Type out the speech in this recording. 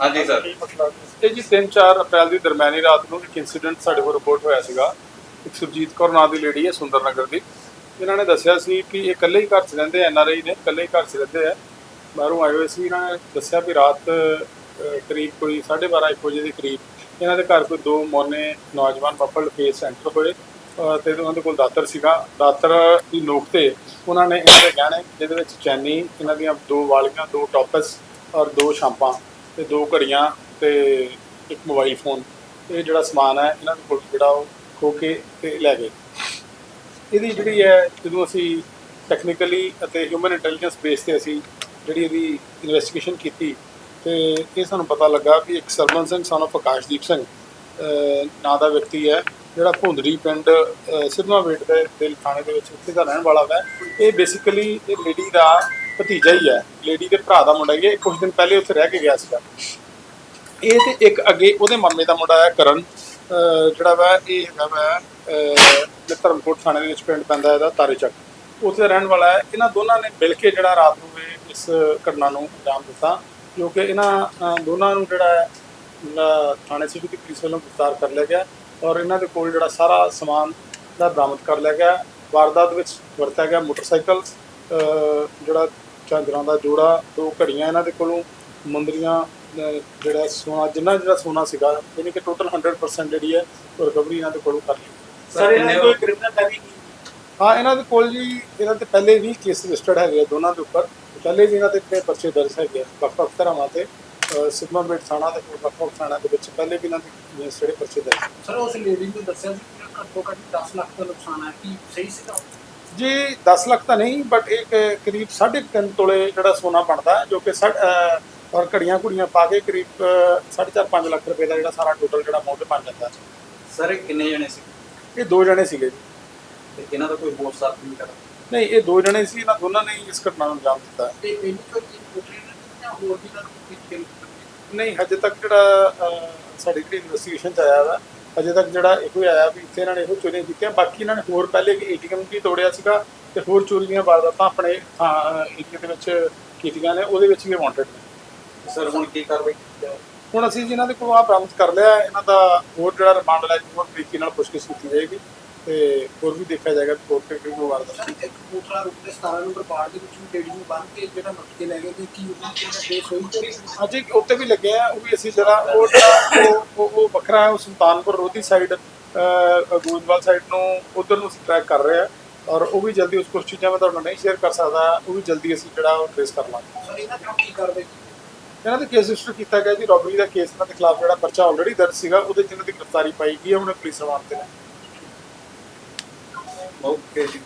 ਹਾਂਜੀ ਸਰ ਇਹ ਜੀ 3-4 ਅਪ੍ਰੈਲ ਦੀ ਦਰਮਿਆਨੀ ਰਾਤ ਨੂੰ ਇੱਕ ਇਨਸੀਡੈਂਟ ਸਾਡੇ ਕੋਲ ਰਿਪੋਰਟ ਹੋਇਆ ਸੀਗਾ। ਇੱਕ ਸੁਰਜੀਤ ਕੌਰ ਨਾਂ ਦੀ ਲੇਡੀ ਹੈ ਸੁੰਦਰ ਨਗਰ ਦੀ। ਇਹਨਾਂ ਨੇ ਦੱਸਿਆ ਸੀ ਕਿ ਇਹ ਇਕੱਲੇ ਹੀ ਘਰ 'ਚ ਰਹਿੰਦੇ ਐ ਆਈ ਨੇ ਇਕੱਲੇ ਹੀ ਘਰ 'ਚ ਰਹਿੰਦੇ ਆ। ਬਾਹਰੋਂ ਆਏ ਹੋਏ ਸੀ ਇਹਨਾਂ ਨੇ ਦੱਸਿਆ ਵੀ ਰਾਤ ਕਰੀਬ ਕੋਈ 12:30 ਇੱਕ ਵਜੇ ਦੇ ਕਰੀਬ ਇਹਨਾਂ ਦੇ ਘਰ ਕੋਈ ਦੋ ਮੋਨੇ ਨੌਜਵਾਨ ਬੱਬਲ ਫੇਸ ਸੈਂਟਰ ਹੋਏ ਅਹ, ਤੇ ਉਹਨਾਂ ਦੇ ਕੋਲ ਦਾਤਰ ਸੀਗਾ। ਦਾਤਰ ਦੀ ਨੋਕ ਤੇ ਉਹਨਾਂ ਨੇ ਇਹਨਾਂ ਦੇ ਗਹਿਣੇ ਜਿਹਦੇ ਵਿੱਚ ਚੈਨੀ ਇਹਨਾਂ ਦੀਆਂ ਦੋ ਵਾਲੀਆਂ ਦੋ ਟੋਪਸ ਔਰ ਦੋ ਸ਼ਾਂਪਾਂ ਤੇ ਦੋ ਘੜੀਆਂ ਤੇ ਇੱਕ ਮੋਬਾਈਲ ਫੋਨ ਇਹ ਜਿਹੜਾ ਸਮਾਨ ਹੈ ਇਹਨਾਂ ਦੇ ਕੋਲ ਜਿਹੜਾ ਉਹ ਖੋ ਕੇ ਤੇ ਲੈ ਗਏ। ਇਹਦੀ ਜਿਹੜੀ ਹੈ ਜਦੋਂ ਅਸੀਂ ਟੈਕਨੀਕਲੀ ਅਤੇ ਹਿਊਮਨ ਇੰਟੈਲੀਜੈਂਸ ਬੇਸ ਤੇ ਅਸੀਂ ਜਿਹੜੀ ਇਹਦੀ ਇਨਵੈਸਟੀਗੇਸ਼ਨ ਕੀਤੀ ਤੇ ਇਹ ਸਾਨੂੰ ਪਤਾ ਲੱਗਾ ਕਿ ਇੱਕ ਸਰਵਨ ਸਿੰਘ ਸਾਨੂੰ ਪ੍ਰਕਾਸ਼ਦੀਪ ਸਿੰਘ ਨਾਂ ਦਾ ਵਿਅਕਤੀ ਹੈ ਜਿਹੜਾ ਭੁੰਦੜੀ ਪਿੰਡ ਅਹ, ਵੇਟ ਦੇ ਦਿਲ ਥਾਣੇ ਦੇ ਵਿੱਚ ਉੱਥੇ ਦਾ ਰਹਿਣ ਵਾਲਾ ਹੈ। ਇਹ ਬੇਸਿਕਲੀ ਇਹ ਲੇਡੀ ਦਾ ਭਤੀਜਾ ਹੀ ਹੈ ਲੇਡੀ ਦੇ ਭਰਾ ਦਾ ਮੁੰਡਾ ਹੀ ਹੈ, ਇਹ ਕੁਝ ਦਿਨ ਪਹਿਲੇ ਉੱਥੇ ਰਹਿ ਕੇ ਗਿਆ ਸੀਗਾ। ਇਹ ਤੇ ਇੱਕ ਅੱਗੇ ਉਹਦੇ ਮਾਮੇ ਦਾ ਮੁੰਡਾ ਹੈ, ਕਰਨ। ਜਿਹੜਾ ਵਾ, ਇਹ ਹੈਗਾ ਵਾ ਧਰਮਕੋਟ ਥਾਣੇ ਦੇ ਵਿੱਚ ਪਿੰਡ ਪੈਂਦਾ ਇਹਦਾ ਤਾਰੇਚੱਕ ਉੱਥੇ ਦਾ ਰਹਿਣ ਵਾਲਾ ਹੈ। ਇਹਨਾਂ ਦੋਨਾਂ ਨੇ ਮਿਲ ਕੇ ਜਿਹੜਾ ਰਾਤ ਨੂੰ ਇਹ ਇਸ ਘਟਨਾ ਨੂੰ ਅੰਜਾਮ ਦਿੱਤਾ, ਜੋ ਕਿ ਇਹਨਾਂ ਦੋਨਾਂ ਨੂੰ ਜਿਹੜਾ ਹੈ, ਅਹ ਥਾਣੇ ਸਿਟੀ ਦੀ ਪੁਲਿਸ ਵੱਲੋਂ ਗ੍ਰਿਫਤਾਰ ਕਰ ਲਿਆ ਗਿਆ ਔਰ ਇਹਨਾਂ ਦੇ ਕੋਲ ਜਿਹੜਾ ਸਾਰਾ ਸਮਾਨ ਦਾ ਬਰਾਮਦ ਕਰ ਲਿਆ ਗਿਆ। ਵਾਰਦਾਤ ਵਿੱਚ ਵਰਤਿਆ ਗਿਆ ਮੋਟਰਸਾਈਕਲ ਜਿਹੜਾ ਝਾਂਜਰਾਂ ਦਾ ਜੋੜਾ ਦੋ ਘੜੀਆਂ ਇਹਨਾਂ ਦੇ ਕੋਲੋਂ ਮੁੰਦਰੀਆਂ ਜਿਹੜਾ ਸੋਨਾ ਜਿੰਨਾ ਜਿਹੜਾ ਸੋਨਾ ਸੀਗਾ ਯਾਨੀ ਕਿ ਟੋਟਲ 100% ਜਿਹੜੀ ਹੈ ਉਹ ਰਿਕਵਰੀ ਇਹਨਾਂ ਦੇ ਕੋਲੋਂ ਕਰ ਲਈ। ਸਰ ਇਹਨਾਂ ਦੀ ਕੋਈ ਕ੍ਰਿਮੀਨਲ ਡੈਰੀ ਹਾਂ ਇਹਨਾਂ ਦੇ ਕੋਲ ਜੀ ਇਹਨਾਂ ਤੇ ਪਹਿਲੇ ਵੀ ਕੇਸ ਰਜਿਸਟਰਡ ਹੈਗੇ ਆ ਦੋਨਾਂ ਦੇ ਉੱਪਰ। ਪਹਿਲੇ ਵੀ ਇਹਨਾਂ ਦੇ ਤੇ ਪਰਚੇ ਦਰਜ ਹੈਗੇ ਆ ਵੱਖ ਵੱਖ ਤਰ੍ਹਾਂ ਤੇ ਅਹ ਸਿਗਮਾ ਬੇਟ ਥਾਣਾ ਤੇ ਵੱਖ ਵੱਖ ਥਾਣਾ ਦੇ ਵਿੱਚ ਪਹਿਲੇ ਵੀ ਇਹਨਾਂ ਦੇ ਜਿਹੜੇ ਪਰਚੇ ਦਰਜ। ਸਰ ਉਸ ਲੇਡੀ ਨੂੰ ਦੱਸਿਆ ਸੀ ਕਿ ਘੱਟੋ ਘੱਟ 10 ਲੱਖ ਦਾ ਨੁਕਸਾਨ ਹੈ ਕੀ ਸਹੀ ਸੀਗਾ? ਜੀ 10 ਲੱਖ ਤਾਂ ਨਹੀਂ ਬਟ ਇੱਕ ਕਰੀਬ 3.5 ਤੋਲੇ ਜਿਹੜਾ ਸੋਨਾ ਬਣਦਾ ਜੋ ਕਿ ਔਰ ਘੜੀਆਂ ਕੁੜੀਆਂ ਪਾ ਕੇ ਕਰੀਬ 4.5 5 ਲੱਖ ਰੁਪਏ ਦਾ ਜਿਹੜਾ ਸਾਰਾ ਟੋਟਲ ਜਿਹੜਾ ਅਮਾਉਂਟ ਬਣ ਜਾਂਦਾ ਸਰ ਇਹ ਕਿੰਨੇ ਜਣੇ ਸੀ? ਇਹ ਦੋ ਜਣੇ ਸੀਗੇ ਜੀ। ਤੇ ਇਹਨਾਂ ਦਾ ਕੋਈ ਹੋਰ ਸਾਥ ਨਹੀਂ ਕਰਦਾ ਨਹੀਂ ਇਹ ਦੋ ਜਣੇ ਸੀ ਇਹਨਾਂ ਦੋਨਾਂ ਨੇ ਇਸ ਘਟਨਾ ਨੂੰ ਅੰਜਾਮ ਦਿੱਤਾ ਤੇ ਇਹ ਕੋਈ ਪੁੱਛੀ ਜਾਂ ਹੋਰ ਵੀ ਨਹੀਂ ਹਜੇ ਤੱਕ ਜਿਹੜਾ ਸਾਡੀ ਜਿਹੜੀ ਇਨਵੈਸਟੀਗੇਸ਼ਨ ਚ ਆਇਆ ਵਾ ਹਜੇ ਤੱਕ ਜਿਹੜਾ ਇਹੋ ਹੀ ਆਇਆ ਵੀ ਇੱਥੇ ਇਹਨਾਂ ਨੇ ਇਹੋ ਚੋਰੀਆਂ ਕੀਤੀਆਂ। ਬਾਕੀ ਇਹਨਾਂ ਨੇ ਹੋਰ ਪਹਿਲੇ ਇੱਕ ਏਟੀਐਮ ਵੀ ਤੋੜਿਆ ਸੀਗਾ ਤੇ ਹੋਰ ਚੋਰੀ ਦੀਆਂ ਵਾਰਦਾਤਾਂ ਆਪਣੇ ਏਰੀਆ ਦੇ ਵਿੱਚ ਕੀਤੀਆਂ ਨੇ ਉਹਦੇ ਵਿੱਚ ਵੀ ਵਾਂਟਡ ਨੇ। ਸਰ ਹੁਣ ਕੀ ਕਾਰਵਾਈ? ਹੁਣ ਅਸੀਂ ਜਿਨ੍ਹਾਂ ਦੇ ਕੋਲ ਆ ਬਰਾਮਦ ਕਰ ਲਿਆ ਇਹਨਾਂ ਦਾ ਹੋਰ ਜਿਹੜਾ ਰਿਮਾਂਡ ਲੈ ਕੇ ਹੋਰ ਤਰੀਕੇ ਨਾਲ ਪੁੱਛਗਿੱਛ ਕੀਤੀ ਜਾਏਗੀ। ਤੇ ਹੋਰ ਵੀ ਦੇਖਿਆ ਜਾਏਗਾ ਕੋਰਟ ਕਿਹੜੀ ਵਾਰਦਾਤ ਸਰ ਇੱਕ ਕੋਟਲਾ ਰੂਟ ਦੇ 17 ਨੰਬਰ ਬਾੜ ਦੇ ਵਿੱਚ ਵੀ ਲੇਡੀ ਨੂੰ ਬੰਨ ਕੇ ਜਿਹੜਾ ਲੁੱਟ ਕੇ ਲੈ ਗਏ ਤੇ ਕੀ ਉਹਨਾਂ ਦਾ ਕੇਸ ਹੋਈ ਤੇ ਹਾਂਜੀ ਉੱਤੇ ਵੀ ਲੱਗੇ ਆ ਉਹ ਵੀ ਅਸੀਂ ਜਰਾ ਉਹ ਉਹ- ਵੱਖਰਾ ਹੈ ਉਹ ਸੁਲਤਾਨਪੁਰ ਰੋਧੀ ਸਾਈਡ ਗੋਇੰਦਵਾਲ ਸਾਈਡ ਨੂੰ ਉਧਰ ਨੂੰ ਟਰੈਕ ਕਰ ਰਹੇ ਆ ਔਰ ਉਹ ਵੀ ਜਲਦੀ ਉਸ ਕੁਝ ਚੀਜ਼ਾਂ ਮੈਂ ਤੁਹਾਡੇ ਨਾਲ ਨਹੀਂ ਸ਼ੇਅਰ ਕਰ ਸਕਦਾ ਉਹ ਵੀ ਜਲਦੀ ਅਸੀਂ ਜਿਹੜਾ ਉਹ ਟ੍ਰੇਸ ਕਰ ਲਾਂਗੇ। ਸਰ ਇਹਨਾਂ ਕੀ ਕਾਰਵਾਈ ਇਹਨਾਂ ਦੇ ਕੇਸ ਰਜਿਸਟਰ ਕੀਤਾ ਗਿਆ ਜੀ ਰੋਬਰੀ ਦਾ ਕੇਸ ਇਹਨਾਂ ਦੇ ਖਿਲਾਫ ਜਿਹੜਾ ਪਰਚਾ ਆਲਰੇਡੀ ਦਰਜ ਸੀਗਾ ਉਹਦੇ ਇਹਨਾਂ ਦੀ ਗ੍ਰਿਫਤਾਰੀ ਪਾਈ ਗਈ ਹੈ ਹੁਣ ਪੁਲਿਸ ਤੇ ਨੇ ਓਕੇ ਜੀ